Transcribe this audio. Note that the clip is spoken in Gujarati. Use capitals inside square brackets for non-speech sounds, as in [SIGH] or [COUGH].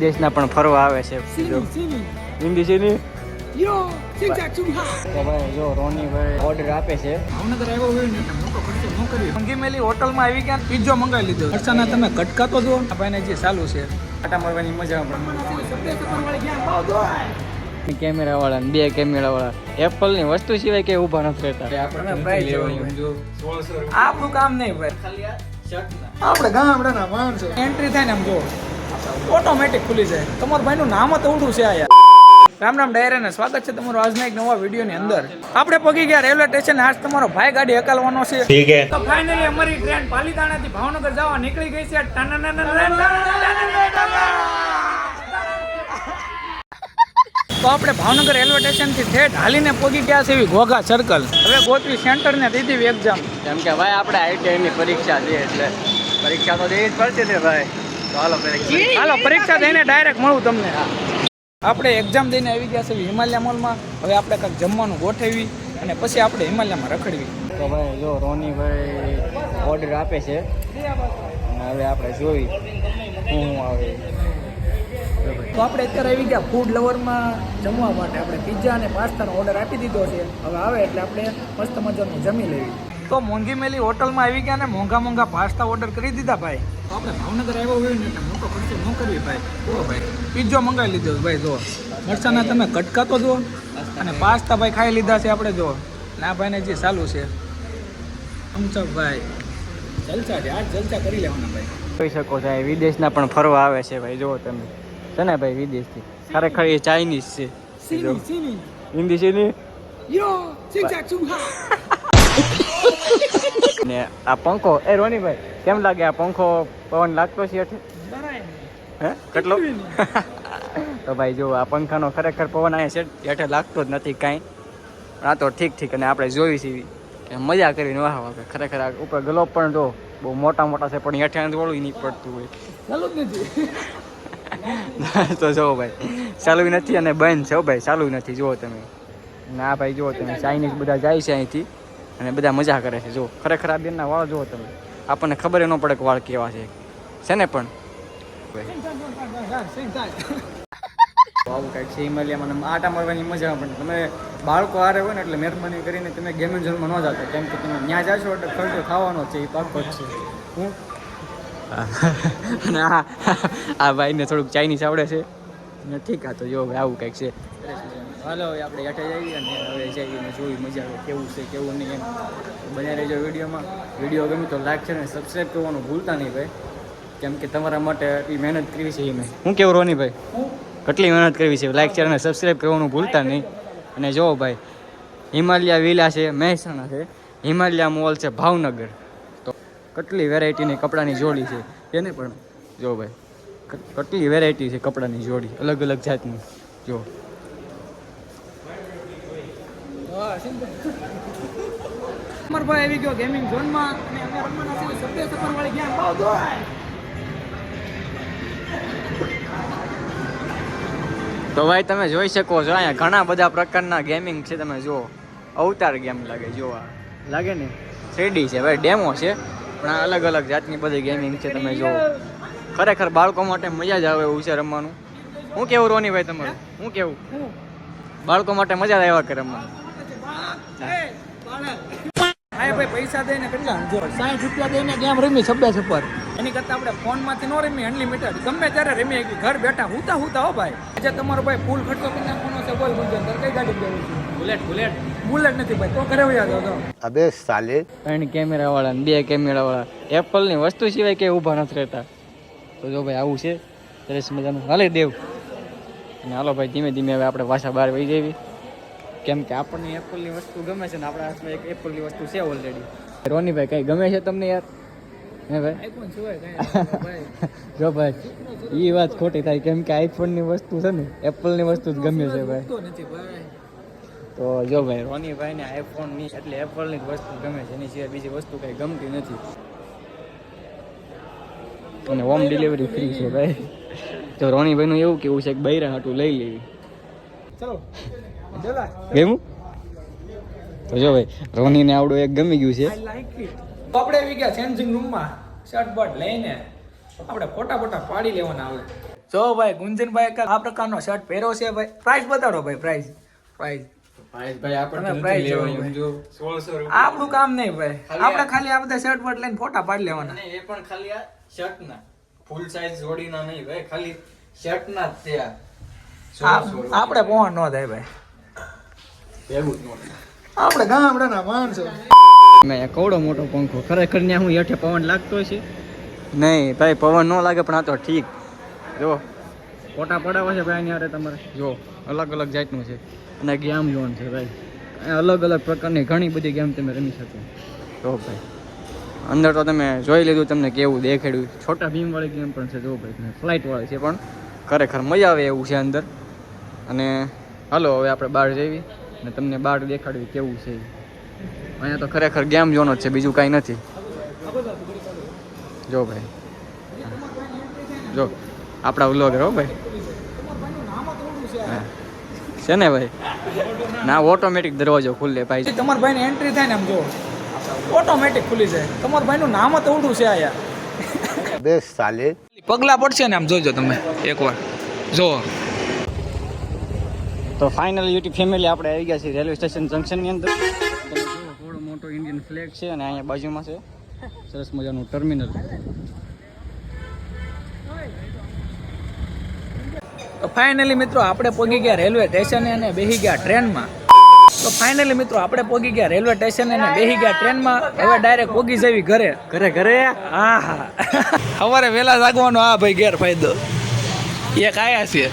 દેશના પણ ફરવા આવે છે. હિન્દી સિંચા તો ભાઈ જો રોનીભાઈ ઓર્ડર આપે છે. ભાવનગર આવ્યો હોય ને મોટો ખર્ચો ન કરવી મંગી હોટલમાં આવી ગયા પીઝો મંગાવી લીધો. ખર્ચાના તમે કટકા તો જુઓ. ભાઈને જે ચાલુ છે. આટા મારવાની મજા કેમેરા વાળા બે કેમેરા વાળા એપલની વસ્તુ સિવાય કે ઊભા નથી રહેતા. આપણું કામ નહીં ભાઈ. આપણે ગામડાના માણસો. એન્ટ્રી થાય ને આમ જો ઓટોમેટિક ખુલી જાય તમારા ભાઈનું નામ જ એવડું છે આ યાર રામ રામ ડાયરાને સ્વાગત છે તમારું આજના એક નવા વિડીયોની અંદર આપણે પગી ગયા રેલવે સ્ટેશન આજ તમારો ભાઈ ગાડી હકાલવાનો છે ઠીક છે તો ફાઇનલી અમારી ટ્રેન પાલીતાણાથી ભાવનગર જવા નીકળી ગઈ છે તો આપણે ભાવનગર રેલવે સ્ટેશનથી ઠેઠ હાલીને પગી ગયા છે એવી ઘોઘા સર્કલ હવે ગોતવી સેન્ટર ને દીધી એક્ઝામ કેમ કે ભાઈ આપણે આઈટીઆઈની પરીક્ષા છે એટલે પરીક્ષા તો દેવી જ પડશે ને ભાઈ હાલો પરીક્ષા હાલો પરીક્ષા દઈને ડાયરેક્ટ મળું તમને. આપણે એક્ઝામ દઈને આવી ગયા છે હિમાલય મોલમાં. હવે આપણે કંઈક જમવાનું ગોઠવી અને પછી આપણે હિમાલયમાં રખડવી. તો ભાઈ જો રોનીભાઈ ઓર્ડર આપે છે. અને હવે આપણે જોઈ શું આવે. તો આપણે અત્યારે આવી ગયા ફૂડ લવરમાં જમવા માટે આપણે પિઝા અને પાસ્તાનો ઓર્ડર આપી દીધો છે. હવે આવે એટલે આપણે મસ્ત મજાનું જમી લેવી. તો મોંઘી મેલી હોટલમાં આવી ગયા ને મોંઘા મોંઘા પાસ્તા ઓર્ડર કરી દીધા ભાઈ. તો આપણે ભાવનગર આવ્યો હોય ને મોટો ખર્ચો ન કરવી ભાઈ. જુઓ ભાઈ પિઝા મંગાવી લીધો ભાઈ જો મરચાના તમે કટકા તો જુઓ અને પાસ્તા ભાઈ ખાઈ લીધા છે આપણે જો ના ભાઈને જે ચાલુ છે. અમચક ભાઈ. જલસા છે આ જલસા કરી લેવાના ભાઈ. કહી શકો છો વિદેશના પણ ફરવા આવે છે ભાઈ જુઓ તમે. છે ને ભાઈ વિદેશથી. ખરેખર એ ચાઇનીઝ છે. હિન્દી છે ને ને આ પંખો એ રોનીભાઈ કેમ લાગે આ પંખો પવન લાગતો છે હે? કેટલો? [LAUGHS] તો ભાઈ જો આ પંખાનો ખરેખર પવન અહીંયા છે હેઠે લાગતો જ નથી કાંઈ. આ તો ઠીક ઠીક અને આપણે જોઈ છીએ મજા કરીને વાહ વાહ ખરેખર આ ઉપર ગ્લોબ પણ જો બહુ મોટા મોટા છે પણ હેઠે થોડું નહીં પડતું હોય. નથી. [LAUGHS] તો જો ભાઈ ચાલુ નથી અને બંધ છે ભાઈ ચાલુ નથી. જુઓ તમે. ના ભાઈ જુઓ તમે. ચાઇનીઝ બધા જાય છે અહીંથી. અને બધા મજા કરે છે. જો ખરેખર આ બેનના વાળ જુઓ તમે. આપણને ખબર ન પડે કે વાળ કેવા છે. છે ને પણ? આવું કાંઈક છે હિમાલયમાં આટા મારવાની મજા પણ તમે બાળકો હારે હોય ને એટલે મહેરબાની કરીને તમે ગેમિંગ ઝોનમાં ન જતા. કેમ કે તમે ત્યાં જાશો એટલે ખર્ચો થવાનો છે. એ પાકો જ છે. હું? અને આ ભાઈને થોડુંક ચાઇનીઝ આવડે છે. ને ઠીક આ તો જો આવું કાંઈક છે. હાલો હવે આપણે હેઠે જઈએ અને હવે જઈને જોઈ મજા આવે કેવું છે કેવું નહીં એમ. બન્યા રહેજો વિડીયોમાં. વીડિયો ગમે તો લાઈક છે ને સબસ્ક્રાઈબ કરવાનું ભૂલતા નહીં ભાઈ. કેમ કે તમારા માટે એટલી મહેનત કરવી છે એ મેં હું કેવું રોની ભાઈ? કેટલી મહેનત કરવી છે? લાઈક શેર અને સબસ્ક્રાઈબ કરવાનું ભૂલતા નહીં. અને જુઓ ભાઈ હિમાલયા વિલા છે મહેસાણા છે હિમાલયા મોલ છે ભાવનગર. તો કેટલી વેરાયટીની કપડાની જોડી છે? એને પણ જો ભાઈ કેટલી વેરાયટી છે કપડાની જોડી? અલગ અલગ જાતની. જો. અમરભાઈ આવી ગયો ગેમિંગ ઝોનમાં અને અમે રમવાના છીએ. સભ્ય સફર વાળી ગેમ તો ભાઈ તમે જોઈ શકો છો અહીંયા ઘણા બધા પ્રકારના ગેમિંગ છે. તમે જુઓ. અવતાર ગેમ લાગે જોવા લાગે ને? થ્રીડી છે ભાઈ ડેમો છે. પણ આ અલગ અલગ જાતની બધી ગેમિંગ છે તમે જુઓ. ખરેખર બાળકો માટે મજા જ આવે એવું છે રમવાનું. હું કેવું રોની ભાઈ તમારું? હું? કેવું? બાળકો માટે મજા જ આવ્યા કરે રમવાનું? હા ભાઈ પૈસા દઈને કેટલા જો સાઠ રૂપિયા દઈને ગેમ રમી છબ્બે છપ્પર એની કરતાં આપણે ફોનમાંથી ન રમી અનલિમિટેડ ગમે ત્યારે રમી ઘર બેઠા હુતા હુતા હો ભાઈ. આજે તમારો ભાઈ ફૂલ ખર્ચો કરી ગાડી બુલેટ બુલેટ. બુલેટ નથી ભાઈ તો ઘરે તો અબે સાલે. ત્રણ કેમેરા વાળા બે કેમેરા વાળા એપલની વસ્તુ સિવાય કે ઊભા નથી રહેતા. તો જો ભાઈ આવું છે. સરસ મજાનું. હાલે દેવ. અને હાલો ભાઈ ધીમે ધીમે હવે આપણે પાછા બહાર વહી જવી કેમ કે આપણને એપલની વસ્તુ ગમે છે ને આપણા હાથમાં એક એપલની વસ્તુ છે ઓલરેડી રોનીભાઈ કઈ ગમે છે તમને યાર? હે ભાઈ? આઈફોન સિવાય ભાઈ. [LAUGHS] જો ભાઈ એ વાત ખોટી થાય કેમ કે આઈફોનની વસ્તુ છે ને એપલની વસ્તુ જ ગમે છે ભાઈ. તો નથી ભાઈ. તો જો ભાઈ રોનીભાઈને આઈફોનની એટલે એપલની જ વસ્તુ ગમે છે એની સિવાય બીજી વસ્તુ કંઈ ગમતી નથી. અને હોમ ડિલિવરી ફ્રી છે ભાઈ. તો રોનીભાઈનું એવું કેવું છે કે બૈરા હાટું લઈ લેવી. ચલો. ચલા તો જો ભાઈ રોનીને આવડું એક ગમી ગયું છે. આપણે આવી ગયા ચેન્જિંગ રૂમમાં શર્ટ બટ લઈને આપણે ફોટા ફોટા પાડી લેવાના આવે જો ભાઈ ગુંજનભાઈ આ પ્રકારનો શર્ટ પહેરો છે ભાઈ. પ્રાઇસ બતાડો ભાઈ પ્રાઇસ પ્રાઇસ. આપણું કામ નહીં ભાઈ. આપણે ખાલી આ બધા શર્ટ બટ લઈને ફોટા પાડી લેવાના. એ પણ ખાલી આ શર્ટ ના ફૂલ સાઈઝ જોડીના નહીં ભાઈ ખાલી શર્ટ ના જ. આ- આપણે પહોંચ ન થાય ભાઈ. જ. આપણે ગામડાના માણસો. મેં કવડો મોટો પંખો ખરેખર ત્યાં હું હેઠે પવન લાગતો છે નહીં ભાઈ પવન ન લાગે પણ આ તો ઠીક. જો. ફોટા પડાવવા છે ભાઈ અહીંયા તમારે. જો અલગ અલગ જાતનું છે. અને ગેમ ઝોન છે ભાઈ. અલગ અલગ પ્રકારની ઘણી બધી ગેમ તમે રમી શકો. જો ભાઈ. અંદર તો તમે જોઈ લીધું તમને કેવું દેખાડ્યું. છોટા ભીમ વાળી ગેમ પણ છે જો ભાઈ. ફ્લાઇટ વાળી છે પણ ખરેખર મજા આવે એવું છે અંદર. અને હાલો હવે આપણે બહાર જઈએ. અને તમને બહાર દેખાડવી કેવું છે? અહીંયા તો ખરેખર ગેમ જોનો જ છે બીજું કાંઈ નથી. જો ભાઈ. જો આપણા વ્લોગર હો ભાઈ. હા. છે ને ભાઈ? ના ઓટોમેટિક દરવાજો ખુલ્લે ભાઈ. તમારા ભાઈને એન્ટ્રી થાય ને આમ જો. ઓટોમેટિક ખુલી જાય. તમારા ભાઈનું નામ જ ઉડું છે આયા બે સાલે. પગલા પડશે ને આમ જોજો તમે એકવાર. જો. તો ફાઇનલ યુટ્યુબ ફેમિલી આપણે આવી ગયા છીએ રેલવે સ્ટેશન જંકશનની અંદર. થોડો મોટો ઇન્ડિયન ફ્લેગ છે અને અહીંયા બાજુમાં છે. સરસ મજાનું ટર્મિનલ તો ફાઇનલી મિત્રો આપણે પહોંચી ગયા રેલવે સ્ટેશને અને બેસી ગયા ટ્રેનમાં તો ફાઇનલી મિત્રો આપણે પહોંચી ગયા રેલવે સ્ટેશને અને બેસી ગયા ટ્રેનમાં હવે ડાયરેક્ટ પહોંચી જવી ઘરે. ઘરે ઘરે? હા હા સવારે વહેલા જાગવાનો આ ભાઈ ગેરફાયદો. એક આયા છે